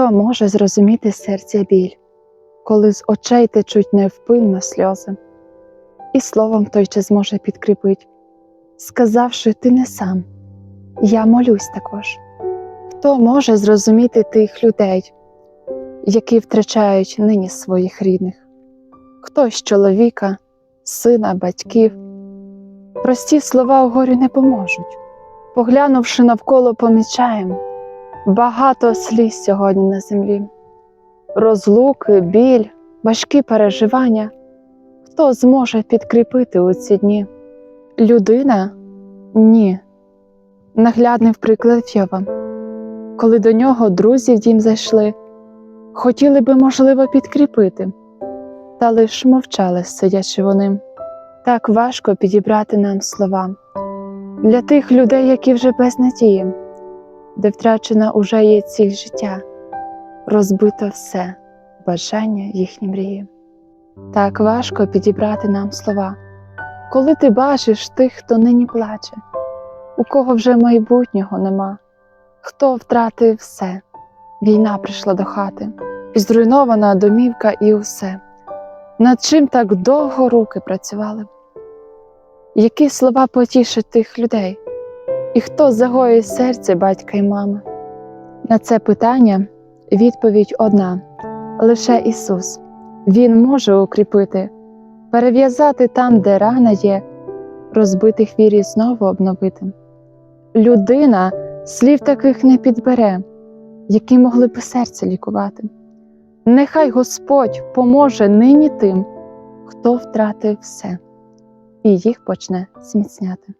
Хто може зрозуміти серця біль, коли з очей течуть невпинно сльози, і словом той чи зможе підкріпить, сказавши ти не сам, я молюсь також. Хто може зрозуміти тих людей, які втрачають нині своїх рідних? Хто з чоловіка, сина, батьків? Прості слова у горю не поможуть. Поглянувши навколо, помічаємо багато сліз сьогодні на землі, розлуки, біль, важкі переживання. Хто зможе підкріпити у ці дні? Людина? Ні. Наглядний приклад Йова. Коли до нього друзі в дім зайшли, хотіли би, можливо, підкріпити, та лиш мовчали, сидячи вони. Так важко підібрати нам слова для тих людей, які вже без надії, де втрачена уже є ціль життя, розбито все, бажання їхні мрії. Так важко підібрати нам слова, коли ти бачиш тих, хто нині плаче, у кого вже майбутнього нема, хто втратив все, війна прийшла до хати, і зруйнована домівка і усе. Над чим так довго руки працювали? Які слова потішать тих людей? І хто загоїть серце батька й мами? На це питання відповідь одна лише Ісус. Він може укріпити, перев'язати там, де рана є, розбитих вірі знову обновити. Людина слів таких не підбере, які могли б серце лікувати. Нехай Господь поможе нині тим, хто втратив все, і їх почне зміцняти.